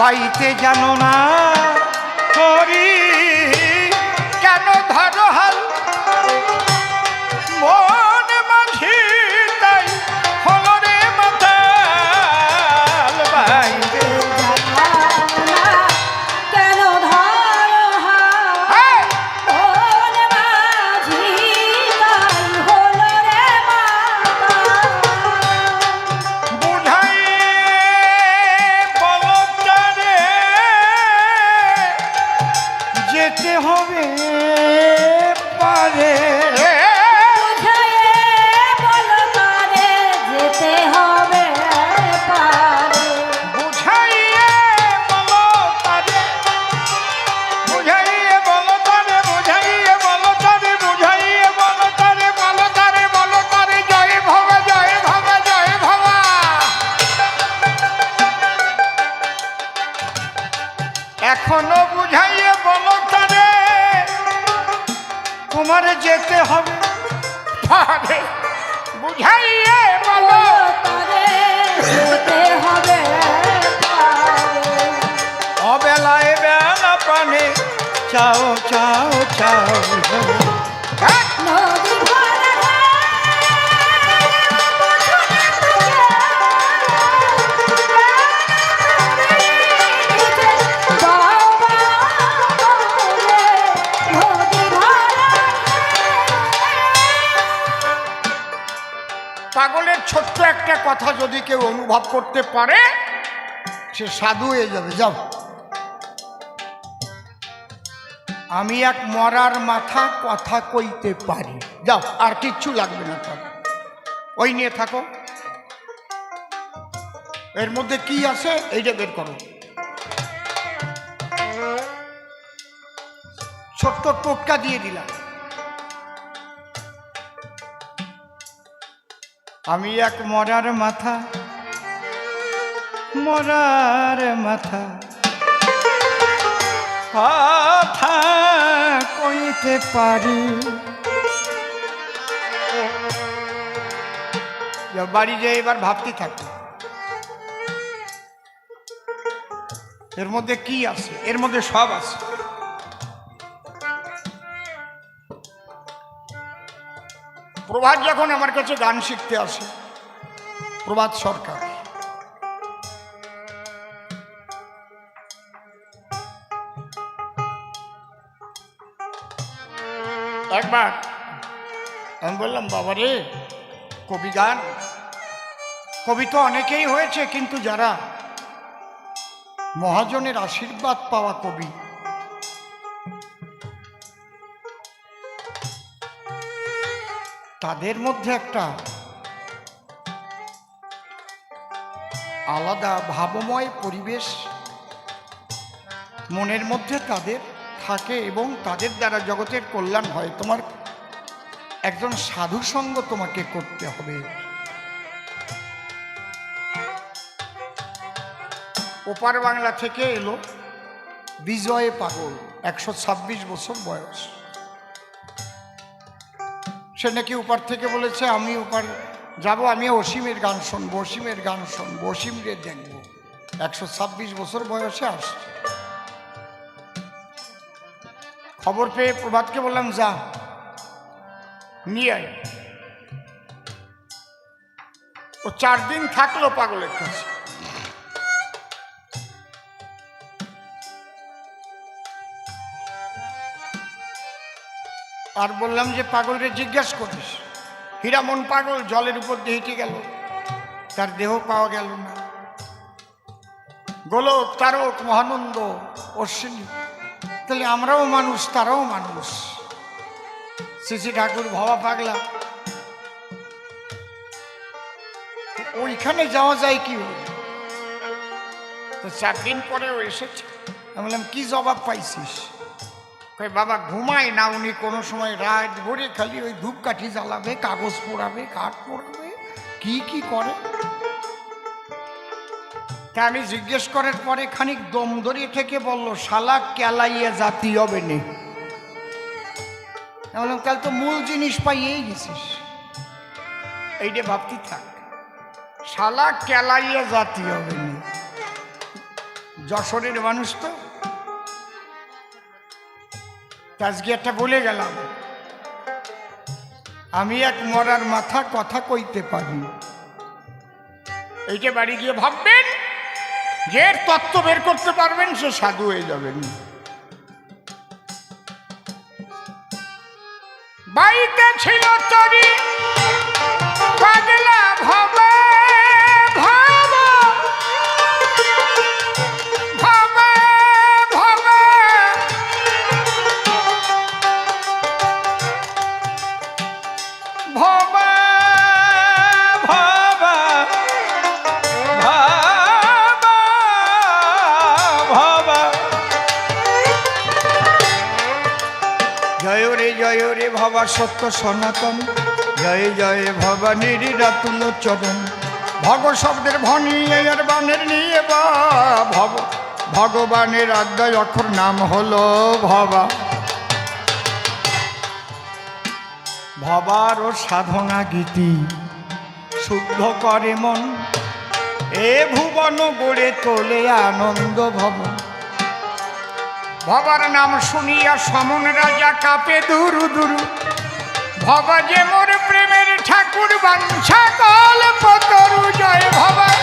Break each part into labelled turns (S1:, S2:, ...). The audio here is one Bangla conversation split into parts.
S1: বাইতে জানো না করি তোমার যেতে হবে। পারে বুঝাইয়ে বলো।
S2: বলো তারে যেতে হবে পারে
S1: অবেলায় বেলা পানে চাও চাও চাও। পাগলের ছোট্ট একটা কথা যদি কেউ অনুভব করতে পারে, সে সাধু হয়ে যাবে। যাও। আমি এক মরার মাথা কথা কইতে পারি। যাও, আর কিচ্ছু লাগবে না থাকো ওই নিয়ে থাকো। এর মধ্যে কি আছে, এইটা বের করো। ছোট্ট টোটকা দিয়ে দিলাম। আমি এক মরার মাথা মরার মাথা। কথা কইতে পারি। বাড়ি যে এবার ভাবতে থাকি এর মধ্যে কি আছে? এর মধ্যে সব আছে। প্রভাত যখন আমার কাছে গান শিখতে আসে, প্রভাত সরকার। একবার আমি বললাম, বাবা রে, কবি গান? কবি তো অনেকেই হয়েছে, কিন্তু যারা মহাজনের আশীর্বাদ পাওয়া কবি তাদের মধ্যে একটা আলাদা ভাবময় পরিবেশ মনের মধ্যে তাদের থাকে এবং তাদের দ্বারা জগতের কল্যাণ হয়। তোমার একজন সাধু সঙ্গ তোমাকে করতে হবে। ওপার বাংলা থেকে এলো বিজয় পাগল, একশো ছাব্বিশ বছর বয়স। সে নাকি ওপার থেকে বলেছে, আমি ওপার যাব আমি অসীমের গান শুনব, অসীমের গান শুনব, অসীমরে দেখব। একশো ছাব্বিশ বছর বয়সে আসছে। খবর পেয়ে প্রভাতকে বললাম, যা, নিয়ে আয়। ও চার দিন থাকল পাগলের কাছে। আর বললাম যে পাগলরে জিজ্ঞাসা করিস। হীরামন পাগল, জলের উপর দিয়ে হেঁটে গেল। তার দেহ পাওয়া গেল না। গোলক, তারক, মহানন্দ, অশ্বিনী। তাহলে আমরাও মানুষ, তারাও মানুষ। শ্রী ঠাকুর ভবা পাগলা। ওইখানে যাওয়া যায় কি? তো চার দিন পরে এসেছে। আমি বললাম, কি জবাব পাইছিস? কই বাবা ঘুমায় না, উনি কোনো সময় রাত ভরে খালি ওই ধূপকাঠি জ্বালাবে, কাগজ পোড়াবে, কাঠ পোড়াবে, কি কি করে? তা আমি জিজ্ঞেস করার পরে খানিক দম দড়িয়ে থেকে বলল, শালা কেলাইয়া জাতি হবে নে। বললাম, তাহলে তো মূল জিনিস পাইয়েই গেছিস। এইটা ভাবতে থাক। শালা কেলাইয়া জাতি হবে নে। যশোরের মানুষ তা আজকে একটা বলে গেলাম। আমি এক মরার মাথা কথা কইতে পারি। এইটা বাড়ি গিয়ে ভাববেন যে তত্ত্ব বের করতে পারবেন, সে সাধু হয়ে যাবেন। বাড়িতে ছিল তরি, পাগলা ভবে সত্য সনাতন। জয় জয় ভবানীর রাতুল চরণ। ভগ শব্দের ভনি এর বানের নিয়ে বা, ভব, ভগবানের আদ্যয় অক্ষর নাম হলো ভবা। ভবার ও সাধনা গীতি শুদ্ধ করে মন। এ ভুবন গড়ে তোলে আনন্দ ভবন ভবার নাম শুনিয়া সমন রাজা কাপে দুরু দুরু। ভব যে মোর প্রেমের ঠাকুর বাঞ্ছা কল পতরু জয় ভবা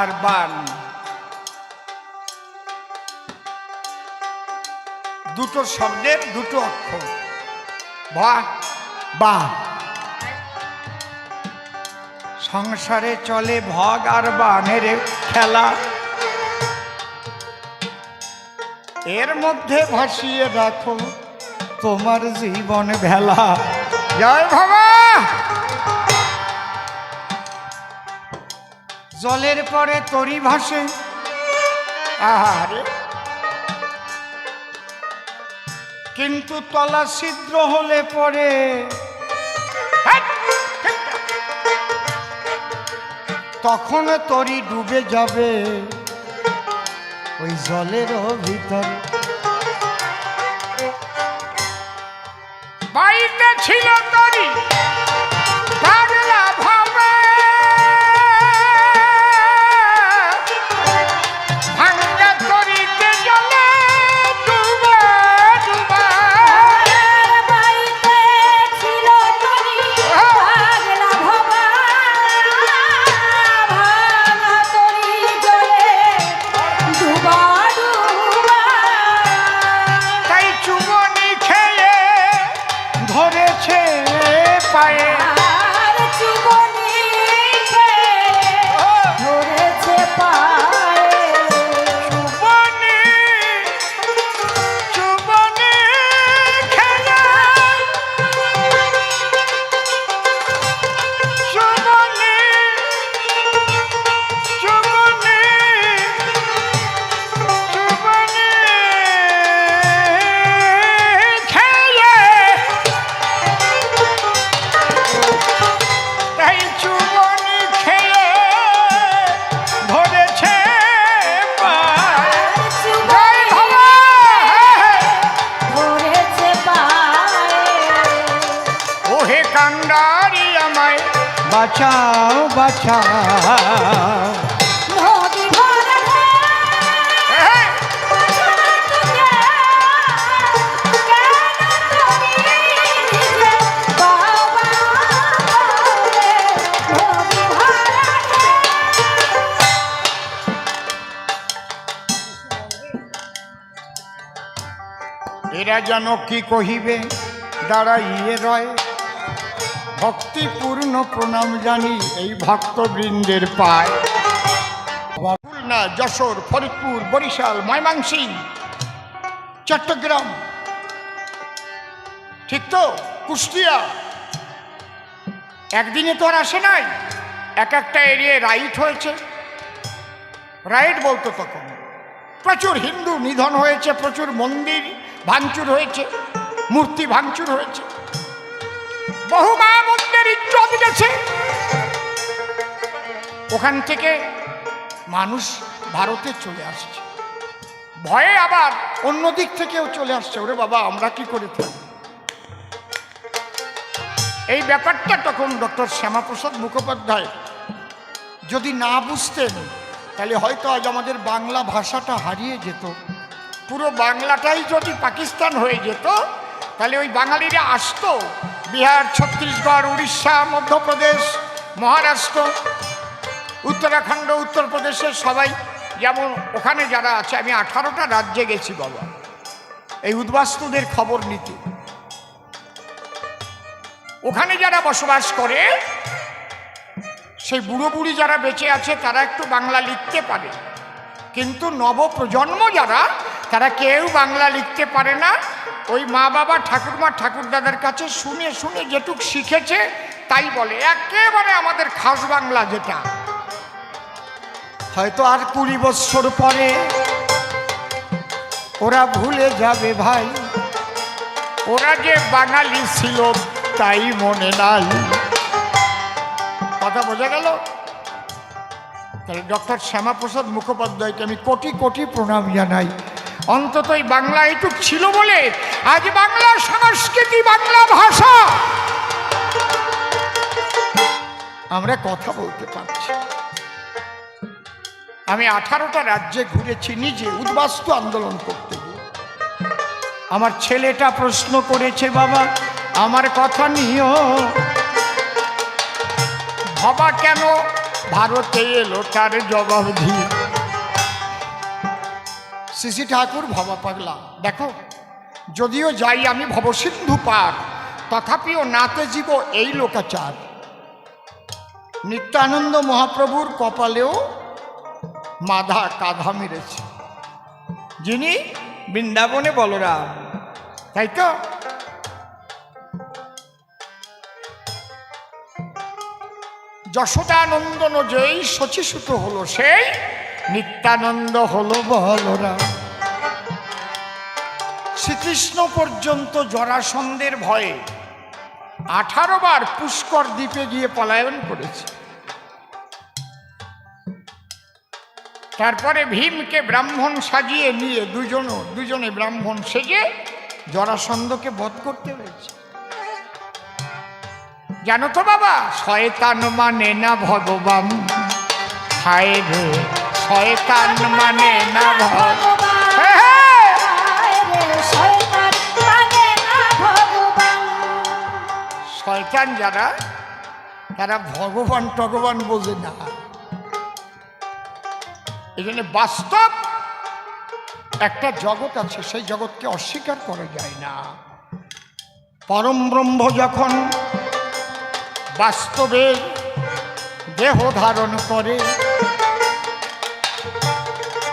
S1: আর বান। দুটো শব্দের দুটো অক্ষর। বা বা সংসারে চলে ভগ আর বানের খেলা। এর মধ্যে ভাসিয়ে রাখো তোমার জীবন ভেলা। জয় বাবা জলের পরে তরি ভাসে। আহারে। কিন্তু তলা ছিদ্র হলে পরে! তখন তরি ডুবে যাবে। ওই জলেরও ভিতরে। বাড়িতে ছিল তরি। এরা যেন কি কহিবে? দাঁড়াইয়ে রয়। ভক্তিপূর্ণ প্রণাম জানি এই ভক্তবৃন্দের পায়। খুলনা, যশোর, ফরিদপুর, বরিশাল ময়মাংসিং চট্টগ্রাম। ঠিক তো? কুষ্টিয়া। একদিনে তো আর আসে নাই। এক একটা এরিয়ায় রাইট হয়েছে। রাইট বলতো তখন। প্রচুর হিন্দু নিধন হয়েছে, প্রচুর মন্দির। ভাঙচুর হয়েছে, মূর্তি ভাঙচুর হয়েছে। বহু মা মন্দির ইজ্জত গেছে। ওখান থেকে মানুষ ভারতে চলে আসছে। ভয়ে আবার অন্য দিক থেকেও চলে আসছে। ওরে বাবা, আমরা কি করে থাকি? এই ব্যাপারটা তখন ডক্টর শ্যামাপ্রসাদ মুখোপাধ্যায় যদি না বুঝতেন, তাহলে হয়তো আজ আমাদের বাংলা ভাষাটা হারিয়ে যেত। পুরো বাংলাটাই যদি পাকিস্তান হয়ে যেত, তাহলে ওই বাঙালিরা আসতো। বিহার, ছত্তিশগড়, উড়িষ্যা, মধ্যপ্রদেশ, মহারাষ্ট্র, উত্তরাখণ্ড উত্তরপ্রদেশের সবাই যেমন ওখানে যারা আছে, আমি আঠারোটা রাজ্যে গেছি বাবা। এই উদ্বাস্তুদের খবর নিতে। ওখানে যারা বসবাস করে, সেই বুড়ো বুড়ি যারা বেঁচে আছে, তারা একটু বাংলা লিখতে পারে। কিন্তু নবপ্রজন্ম যারা তারা কেউ বাংলা লিখতে পারে না। ওই মা বাবা ঠাকুরমা ঠাকুরদাদার কাছে শুনে শুনে যেটুক শিখেছে তাই বলে। একেবারে আমাদের খাস বাংলা যেটা। হয়তো আর কুড়ি বৎসর পরে ওরা ভুলে যাবে ভাই। ওরা যে বাঙালি ছিল তাই মনে নাই। কথা বোঝা গেল? তাহলে ডক্টর শ্যামাপ্রসাদ মুখোপাধ্যায়কে আমি কোটি কোটি প্রণাম জানাই। অন্তত এই বাংলা এটুক ছিল বলে আজ বাংলা সংস্কৃতি, বাংলা ভাষা। আমরা কথা বলতে পারছি। আমি আঠারোটা রাজ্যে ঘুরেছি, নিজে উদ্বাস্তু আন্দোলন করতে গিয়ে। আমার ছেলেটা প্রশ্ন করেছে, বাবা, আমার কথা নিও। বাবা, কেন ভারতে এলো? তার জবাব দিয়ে শ্রী ঠাকুর ভবা পাগলা। দেখো, যদিও যাই আমি ভবসিন্ধু পার তথাপিও নাতে জীব এই লোকাচার। নিত্যানন্দ মহাপ্রভুর কপালেও মাধা কাঁধা মেরেছে। যিনি বৃন্দাবনে বলরাম, তাই তো? যশোদানন্দন যেই শচীসুত হলো, সেই নিত্যানন্দ হলো বলরাম শ্রীকৃষ্ণ পর্যন্ত জরাসন্ধের ভয়ে আঠারো বার পুষ্কর দ্বীপে গিয়ে পলায়ন করেছে। তারপরে ভীমকে ব্রাহ্মণ সাজিয়ে নিয়ে দুজনও, দুজনে ব্রাহ্মণ সেজে জরাসন্ধকে বধ করতে হয়েছে। জানো তো বাবা, শয়তান মানে না ভগবান। রে। শয়তান মানে না ভগবান। শয়তান যারা তারা ভগবান টগবান বোঝে না। এই জন্য বাস্তব একটা জগৎ আছে সেই জগৎকে অস্বীকার করা যায় না। পরম ব্রহ্ম যখন বাস্তবের দেহ ধারণ করে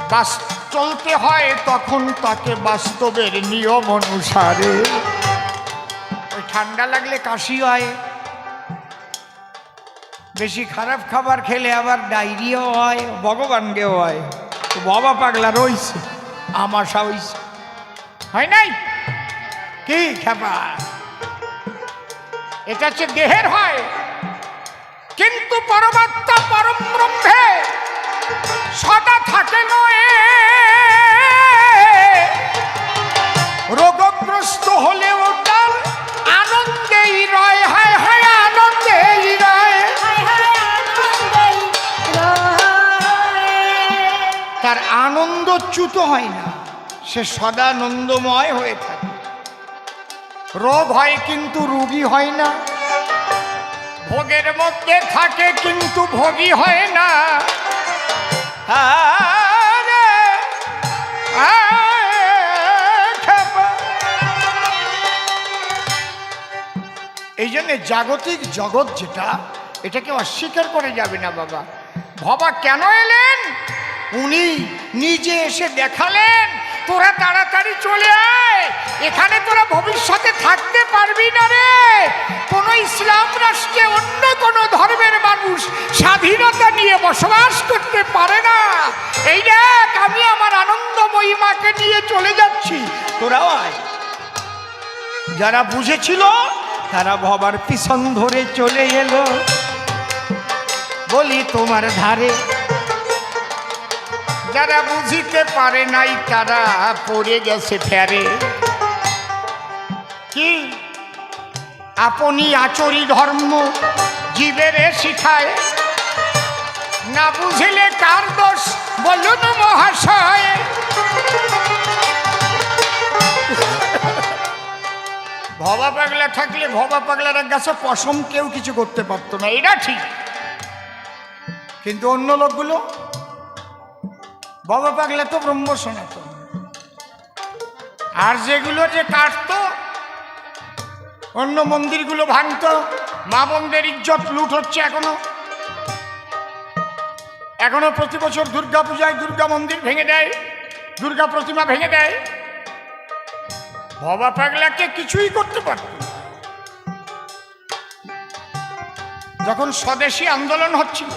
S1: বাস- চলতে হয় তখন তাকে বাস্তবের নিয়ম অনুসারে। ওই ঠান্ডা লাগলে কাশি হয়। বেশি খারাপ খাবার খেলে আবার ডায়রিয়াও হয়, ভগবানকেও হয়। বাবা পাগলা রইছে, আমাশা হইছে। হয় নাই? কি খেপা? এটা হচ্ছে দেহের হয়। কিন্তু পরমাত্মা পরম ব্রহ্মে সদা রোগগ্রস্ত হলেও তার আনন্দেই রয়। হায় হায় আনন্দেই রয়। তার আনন্দচ্যুত হয় না সে সদানন্দময় হয়ে থাকে। রোগ হয় কিন্তু রুগী হয় না ভোগের মধ্যে থাকে কিন্তু ভোগী হয় না। খেপা। এই জন্যে জাগতিক জগৎ যেটা, এটাকে অস্বীকার করে যাবে না বাবা। বাবা কেন এলেন? উনি নিজে এসে দেখালেন তোরা তাড়াতাড়ি চলে আয়। এখানে তোরা ভবিষ্যতে থাকতে পারবি না রে। কোন ইসলাম রাষ্ট্রে অন্য কোন ধর্মের মানুষ স্বাধীনতা নিয়ে বসবাস করতে পারে না। এই দেখ, আমি আমার আনন্দ মাকে নিয়ে চলে যাচ্ছি। আয়। যারা বুঝেছিল, তারা ভবার পিছন ধরে চলে এলো। বলি তোমার ধারে যারা বুঝিতে পারে নাই, তারা পড়ে গেছে ফেরে। কি? আপনি আচরি ধর্ম জীবেরে শিখায়। না বুঝিলে কার দোষ? বলুন মহাশয়। ভবা পাগলা থাকলে ভবা পাগলার কাছে পশম কেউ কিছু করতে পারতো না, এটা ঠিক। কিন্তু অন্য লোকগুলো বাবা পাগলা তো ব্রহ্ম সনাতন। আর যেগুলো যে কাটতো, অন্য মন্দিরগুলো ভাঙতো, মা বোনদের ইজ্জত লুট হচ্ছে এখনও। এখনও প্রতি বছর দুর্গা পূজায় দুর্গা মন্দির ভেঙে দেয়, দুর্গা প্রতিমা ভেঙে দেয়। বাবা পাগলাকে কিছুই করতে পারত যখন স্বদেশী আন্দোলন হচ্ছিল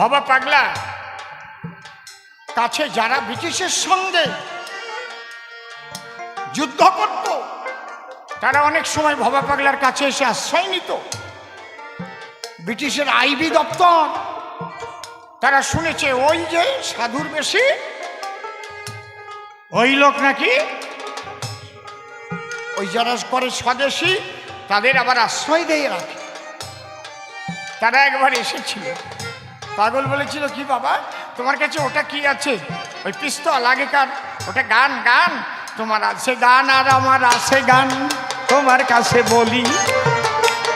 S1: বাবা পাগলা কাছে যারা ব্রিটিশের সঙ্গে যুদ্ধ করত, তারা অনেক সময় ভবা পাগলার কাছে এসে আশ্রয় নিত। ব্রিটিশের আইবি দপ্তর, তারা শুনেছে, ওই যে সাধুর বেশি, ওই লোক নাকি ওই যারা করে স্বদেশী, তাদের আবার আশ্রয় দিয়ে রাখে। তারা একবার এসেছিল। পাগল বলেছিল, কি বাবা তোমার কাছে ওটা কি আছে? ওই পিস্তল আগেকার। ওটা গান গান। তোমার আছে গান আর আমার আছে গান। তোমার কাছে বলি।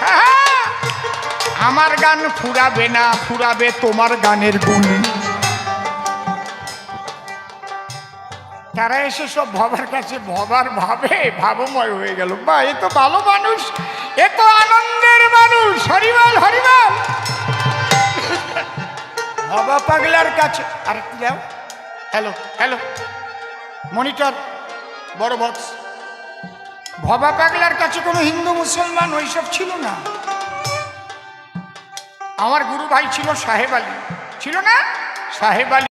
S1: হ্যাঁ, আমার গান ফুরাবে না ফুরাবে তোমার গানের গুণ। তারা এসে সব ভবার কাছে ভবার ভাবে ভাবময় হয়ে গেল। বা এ তো ভালো মানুষ এ তো আনন্দের মানুষ। হরিবল হরিবল। ভবা পাগলার কাছে। আর একটু দাও হ্যালো হ্যালো মনিটর বড় বক্স ভবা পাগলার কাছে কোনো হিন্দু, মুসলমান ওইসব ছিল না। আমার গুরু ভাই ছিল সাহেব আলী। ছিল না? সাহেব আলী